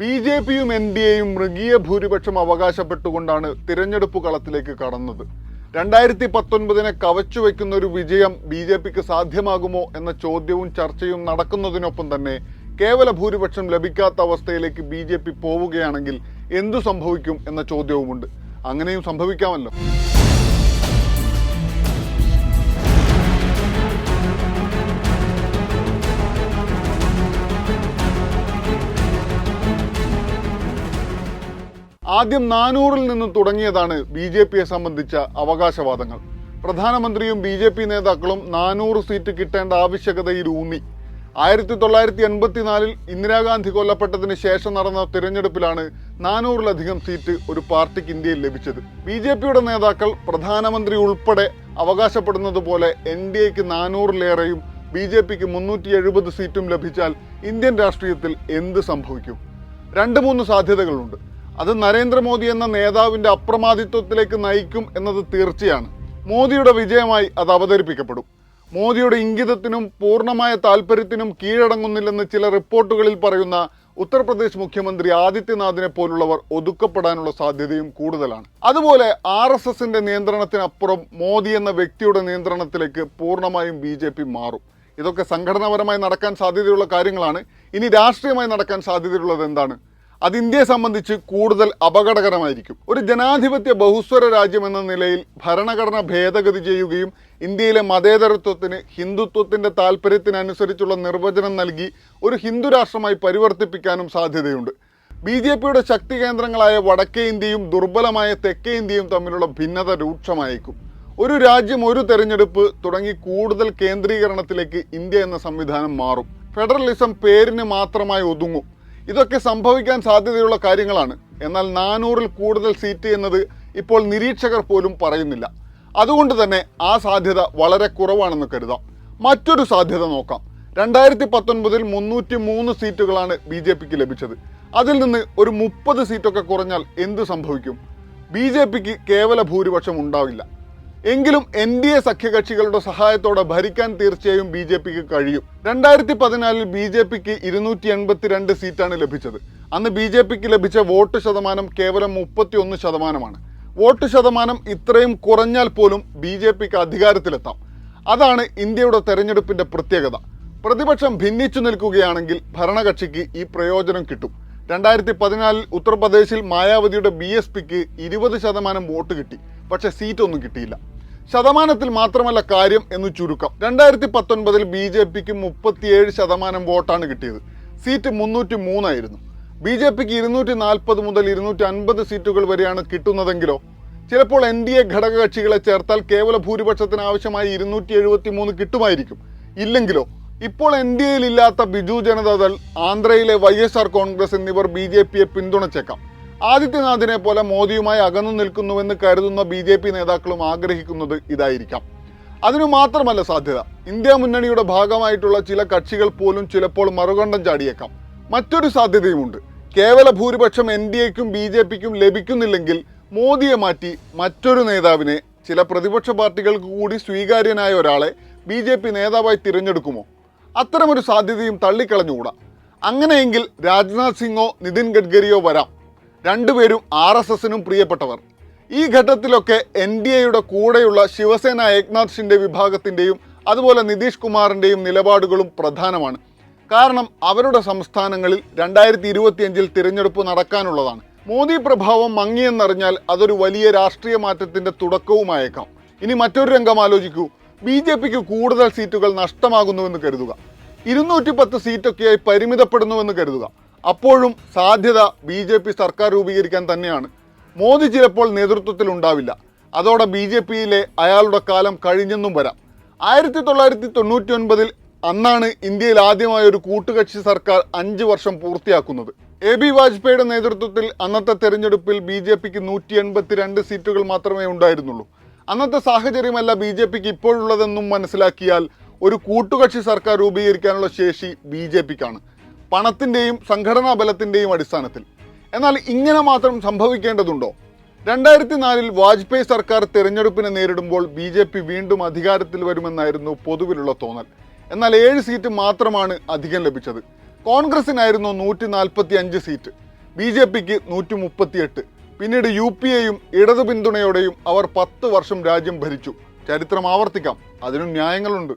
B J പിയും N D എയും മൃഗീയ ഭൂരിപക്ഷം അവകാശപ്പെട്ടുകൊണ്ടാണ് തിരഞ്ഞെടുപ്പ് കളത്തിലേക്ക് കടന്നത്. രണ്ടായിരത്തി പത്തൊൻപതിനെ കവച്ചു വയ്ക്കുന്ന ഒരു വിജയം ബി ജെ പിക്ക് സാധ്യമാകുമോ എന്ന ചോദ്യവും ചർച്ചയും നടക്കുന്നതിനൊപ്പം തന്നെ കേവല ഭൂരിപക്ഷം ലഭിക്കാത്ത അവസ്ഥയിലേക്ക് ബി ജെ പി പോവുകയാണെങ്കിൽ എന്തു സംഭവിക്കും എന്ന ചോദ്യവുമുണ്ട്. അങ്ങനെയും സംഭവിക്കാമല്ലോ. ആദ്യം നാനൂറിൽ നിന്ന് തുടങ്ങിയതാണ് ബി ജെ പിയെ സംബന്ധിച്ച അവകാശവാദങ്ങൾ. പ്രധാനമന്ത്രിയും ബി ജെ പി നേതാക്കളും നാനൂറ് സീറ്റ് കിട്ടേണ്ട ആവശ്യകതയിൽ ഊന്നി. ആയിരത്തി തൊള്ളായിരത്തി എൺപത്തിനാലിൽ ഇന്ദിരാഗാന്ധി കൊല്ലപ്പെട്ടതിന് ശേഷം നടന്ന തിരഞ്ഞെടുപ്പിലാണ് നാനൂറിലധികം സീറ്റ് ഒരു പാർട്ടിക്ക് ഇന്ത്യയിൽ ലഭിച്ചത്. ബി ജെ പിയുടെ നേതാക്കൾ പ്രധാനമന്ത്രി ഉൾപ്പെടെ അവകാശപ്പെടുന്നത് പോലെ എൻ ഡി എക്ക് നാനൂറിലേറെയും ബി ജെ പിക്ക് മുന്നൂറ്റി എഴുപത് സീറ്റും ലഭിച്ചാൽ ഇന്ത്യൻ രാഷ്ട്രീയത്തിൽ എന്ത് സംഭവിക്കും? രണ്ട് മൂന്ന് സാധ്യതകളുണ്ട്. അത് നരേന്ദ്രമോദി എന്ന നേതാവിന്റെ അപ്രമാദിത്വത്തിലേക്ക് നയിക്കും എന്നത് തീർച്ചയാണ്. മോദിയുടെ വിജയമായി അത് അവതരിപ്പിക്കപ്പെടും. മോദിയുടെ ഇംഗിതത്തിനും പൂർണമായ താല്പര്യത്തിനും കീഴടങ്ങുന്നില്ലെന്ന് ചില റിപ്പോർട്ടുകളിൽ പറയുന്ന ഉത്തർപ്രദേശ് മുഖ്യമന്ത്രി ആദിത്യനാഥിനെ പോലുള്ളവർ ഒതുക്കപ്പെടാനുള്ള സാധ്യതയും കൂടുതലാണ്. അതുപോലെ ആർ എസ് എസിന്റെ നിയന്ത്രണത്തിനപ്പുറം മോദി എന്ന വ്യക്തിയുടെ നിയന്ത്രണത്തിലേക്ക് പൂർണമായും ബി ജെ പി മാറും. ഇതൊക്കെ സംഘടനാപരമായി നടക്കാൻ സാധ്യതയുള്ള കാര്യങ്ങളാണ്. ഇനി രാഷ്ട്രീയമായി നടക്കാൻ സാധ്യതയുള്ളത് എന്താണ്? അത് ഇന്ത്യയെ സംബന്ധിച്ച് കൂടുതൽ അപകടകരമായിരിക്കും. ഒരു ജനാധിപത്യ ബഹുസ്വര രാജ്യം എന്ന നിലയിൽ ഭരണഘടന ഭേദഗതി ചെയ്യുകയും ഇന്ത്യയിലെ മതേതരത്വത്തിന് ഹിന്ദുത്വത്തിന്റെ താല്പര്യത്തിനനുസരിച്ചുള്ള നിർവചനം നൽകി ഒരു ഹിന്ദു രാഷ്ട്രമായി പരിവർത്തിപ്പിക്കാനും സാധ്യതയുണ്ട്. ബി ജെ പിയുടെ ശക്തി കേന്ദ്രങ്ങളായ വടക്കേ ഇന്ത്യയും ദുർബലമായ തെക്കേ ഇന്ത്യയും തമ്മിലുള്ള ഭിന്നത രൂക്ഷമായേക്കും. ഒരു രാജ്യം ഒരു തെരഞ്ഞെടുപ്പ് തുടങ്ങി കൂടുതൽ കേന്ദ്രീകരണത്തിലേക്ക് ഇന്ത്യ എന്ന സംവിധാനം മാറും. ഫെഡറലിസം പേരിന് മാത്രമായി ഒതുങ്ങും. ഇതൊക്കെ സംഭവിക്കാൻ സാധ്യതയുള്ള കാര്യങ്ങളാണ്. എന്നാൽ നാനൂറിൽ കൂടുതൽ സീറ്റ് എന്നത് ഇപ്പോൾ നിരീക്ഷകർ പോലും പറയുന്നില്ല. അതുകൊണ്ട് തന്നെ ആ സാധ്യത വളരെ കുറവാണെന്ന് കരുതാം. മറ്റൊരു സാധ്യത നോക്കാം. രണ്ടായിരത്തി പത്തൊൻപതിൽ മുന്നൂറ്റി മൂന്ന് സീറ്റുകളാണ് ബി ജെ പിക്ക് ലഭിച്ചത്. അതിൽ നിന്ന് ഒരു മുപ്പത് സീറ്റൊക്കെ കുറഞ്ഞാൽ എന്ത് സംഭവിക്കും? ബി ജെ പിക്ക് കേവല ഭൂരിപക്ഷം ഉണ്ടാവില്ല. എങ്കിലും എൻ ഡി എ സഖ്യകക്ഷികളുടെ സഹായത്തോടെ ഭരിക്കാൻ തീർച്ചയായും ബി ജെ പിക്ക് കഴിയും. രണ്ടായിരത്തി പതിനാലിൽ ബി ജെ പിക്ക് ഇരുന്നൂറ്റി എൺപത്തിരണ്ട് സീറ്റാണ് ലഭിച്ചത്. അന്ന് ബി ജെ പിക്ക് ലഭിച്ച വോട്ട് ശതമാനം കേവലം മുപ്പത്തി ഒന്ന് ശതമാനമാണ്. വോട്ട് ശതമാനം ഇത്രയും കുറഞ്ഞാൽ പോലും ബി ജെ പിക്ക് അധികാരത്തിലെത്താം. അതാണ് ഇന്ത്യയുടെ തെരഞ്ഞെടുപ്പിന്റെ പ്രത്യേകത. പ്രതിപക്ഷം ഭിന്നിച്ചു നിൽക്കുകയാണെങ്കിൽ ഭരണകക്ഷിക്ക് ഈ പ്രയോജനം കിട്ടും. രണ്ടായിരത്തി പതിനാലിൽ ഉത്തർപ്രദേശിൽ മായാവതിയുടെ ബി എസ് പിക്ക് ഇരുപത് ശതമാനം വോട്ട് കിട്ടി. പക്ഷേ സീറ്റൊന്നും കിട്ടിയില്ല. ശതമാനത്തിൽ മാത്രമല്ല കാര്യം എന്ന് ചുരുക്കം. രണ്ടായിരത്തി പത്തൊൻപതിൽ ബി ജെ പിക്ക് മുപ്പത്തിയേഴ് ശതമാനം വോട്ടാണ് കിട്ടിയത്. സീറ്റ് മുന്നൂറ്റി മൂന്നായിരുന്നു ബി ജെ പിക്ക് ഇരുന്നൂറ്റി നാൽപ്പത് മുതൽ ഇരുന്നൂറ്റി അൻപത് സീറ്റുകൾ വരെയാണ് കിട്ടുന്നതെങ്കിലോ? ചിലപ്പോൾ എൻ ഡി എ ഘടകകക്ഷികളെ ചേർത്താൽ കേവല ഭൂരിപക്ഷത്തിന് ആവശ്യമായി ഇരുന്നൂറ്റി എഴുപത്തി മൂന്ന് കിട്ടുമായിരിക്കും. ഇല്ലെങ്കിലോ? ഇപ്പോൾ എൻ ഡി എയിൽ ഇല്ലാത്ത Biju Janata Dal Y S R Congress എന്നിവർ ബി ജെ പിയെ പിന്തുണച്ചേക്കാം. ആദിത്യനാഥിനെ പോലെ മോദിയുമായി അകന്നു നിൽക്കുന്നുവെന്ന് കരുതുന്ന ബി ജെ പി നേതാക്കളും ആഗ്രഹിക്കുന്നത് ഇതായിരിക്കാം. അതിനു മാത്രമല്ല സാധ്യത. ഇന്ത്യ മുന്നണിയുടെ ഭാഗമായിട്ടുള്ള ചില കക്ഷികൾ പോലും ചിലപ്പോൾ മറുകണ്ഠം ചാടിയേക്കാം. മറ്റൊരു സാധ്യതയുമുണ്ട്. കേവല ഭൂരിപക്ഷം എൻ ഡി എക്കും ബി ജെ പിക്കും ലഭിക്കുന്നില്ലെങ്കിൽ മോദിയെ മാറ്റി മറ്റൊരു നേതാവിനെ ചില പ്രതിപക്ഷ പാർട്ടികൾക്ക് കൂടി സ്വീകാര്യനായ ഒരാളെ ബി ജെ പി നേതാവായി തിരഞ്ഞെടുക്കുമോ? അത്തരമൊരു സാധ്യതയും തള്ളിക്കളഞ്ഞുകൂടാ. അങ്ങനെയെങ്കിൽ രാജ്നാഥ് സിംഗോ നിതിൻ ഗഡ്കരിയോ വരാം. രണ്ടുപേരും ആർ എസ് എസിനും പ്രിയപ്പെട്ടവർ. ഈ ഘട്ടത്തിലൊക്കെ എൻ ഡി എയുടെ കൂടെയുള്ള ശിവസേന ഏക്നാഥ് ഷിൻഡെ വിഭാഗത്തിന്റെയും അതുപോലെ നിതീഷ് കുമാറിന്റെയും നിലപാടുകളും പ്രധാനമാണ്. കാരണം അവരുടെ സംസ്ഥാനങ്ങളിൽ രണ്ടായിരത്തി ഇരുപത്തിയഞ്ചിൽ തിരഞ്ഞെടുപ്പ് നടക്കാനുള്ളതാണ്. മോദി പ്രഭാവം മങ്ങിയെന്നറിഞ്ഞാൽ അതൊരു വലിയ രാഷ്ട്രീയ മാറ്റത്തിന്റെ തുടക്കവുമായേക്കാം. ഇനി മറ്റൊരു രംഗം ആലോചിക്കൂ. ബി ജെ പിക്ക് കൂടുതൽ സീറ്റുകൾ നഷ്ടമാകുന്നുവെന്ന് കരുതുക. ഇരുന്നൂറ്റി പത്ത് സീറ്റൊക്കെയായി പരിമിതപ്പെടുന്നുവെന്ന് കരുതുക. അപ്പോഴും സാധ്യത ബി ജെ പി സർക്കാർ രൂപീകരിക്കാൻ തന്നെയാണ്. മോദി ചിലപ്പോൾ നേതൃത്വത്തിൽ ഉണ്ടാവില്ല. അതോടെ ബി ജെ പിയിലെ അയാളുടെ കാലം കഴിഞ്ഞെന്നും വരാം. ആയിരത്തി തൊള്ളായിരത്തി തൊണ്ണൂറ്റി ഒൻപതിൽ അന്നാണ് ഇന്ത്യയിൽ ആദ്യമായ ഒരു കൂട്ടുകക്ഷി സർക്കാർ അഞ്ച് വർഷം പൂർത്തിയാക്കുന്നത്. എ ബി വാജ്പേയിയുടെ നേതൃത്വത്തിൽ അന്നത്തെ തെരഞ്ഞെടുപ്പിൽ ബി ജെ പിക്ക് നൂറ്റി എൺപത്തിരണ്ട് സീറ്റുകൾ മാത്രമേ ഉണ്ടായിരുന്നുള്ളൂ. അന്നത്തെ സാഹചര്യമല്ല ബി ജെ പിക്ക് ഇപ്പോഴുള്ളതെന്നും മനസ്സിലാക്കിയാൽ ഒരു കൂട്ടുകക്ഷി സർക്കാർ രൂപീകരിക്കാനുള്ള ശേഷി ബി ജെ പിക്കാണ്. പണത്തിന്റെയും സംഘടനാ ബലത്തിന്റെയും അടിസ്ഥാനത്തിൽ. എന്നാൽ ഇങ്ങനെ മാത്രം സംഭവിക്കേണ്ടതുണ്ടോ? രണ്ടായിരത്തി നാലിൽ വാജ്പേയി സർക്കാർ തെരഞ്ഞെടുപ്പിനെ നേരിടുമ്പോൾ ബി ജെ പി വീണ്ടും അധികാരത്തിൽ വരുമെന്നായിരുന്നു പൊതുവിലുള്ള തോന്നൽ. എന്നാൽ ഏഴ് സീറ്റ് മാത്രമാണ് അധികം ലഭിച്ചത്. കോൺഗ്രസിനായിരുന്നു നൂറ്റി നാൽപ്പത്തി അഞ്ച് സീറ്റ്. ബി ജെ പിക്ക് നൂറ്റി മുപ്പത്തിയെട്ട് പിന്നീട് യു പി എയും ഇടതു പിന്തുണയോടെയും അവർ പത്ത് വർഷം രാജ്യം ഭരിച്ചു. ചരിത്രം ആവർത്തിക്കാം. അതിനും ന്യായങ്ങളുണ്ട്.